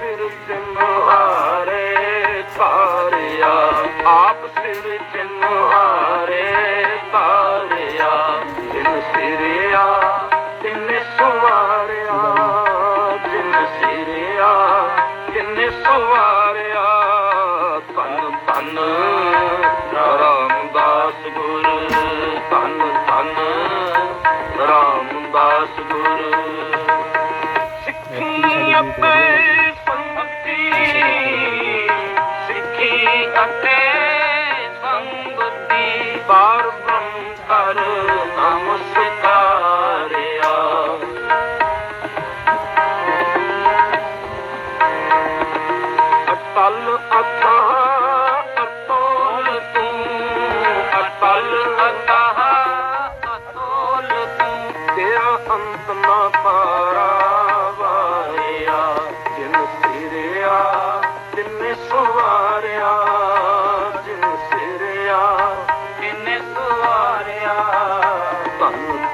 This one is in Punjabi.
ਸਿਰ ਚੰਗਾਰੇ ਤਾਰਿਆ। ਆਪ ਸਿਰ ਚੰਗਾਰੇ ਤਾਰਿਆ। ਤਿੰਨ ਸਿਰਿਆ ਤਿੰਨ ਸੁਵਾਰਿਆ। ਤਿੰਨ ਸਿਰਿਆ ਤਿੰਨ ਸਵਾਰਿਆ। ਤਨ ਤਨ ਰਾਮਦਾਸ ਗੁਰ। ਤਨ ਤਨ ਰਾਮਦਾਸ ਗੁਰ। ਸਿੱਖੀ ਆਪੇ ਅਤੇ ਸੰਗਤੀ ਬਾਰ ਬ੍ਰਹਮ ਕਰ ਨਮਸਕਾਰਿਆ ਅਟਲ ਅਥਾਹ ਅਤੋਲ ਤੂੰ, ਅਟਲ ਅਥਾਹ ਅਤੋਲ ਤੂੰ, ਤੇਰਾ ਅੰਤ ਨਾ ਪਾਰਾਵਾਰਿਆ ਸਿਰਿਆ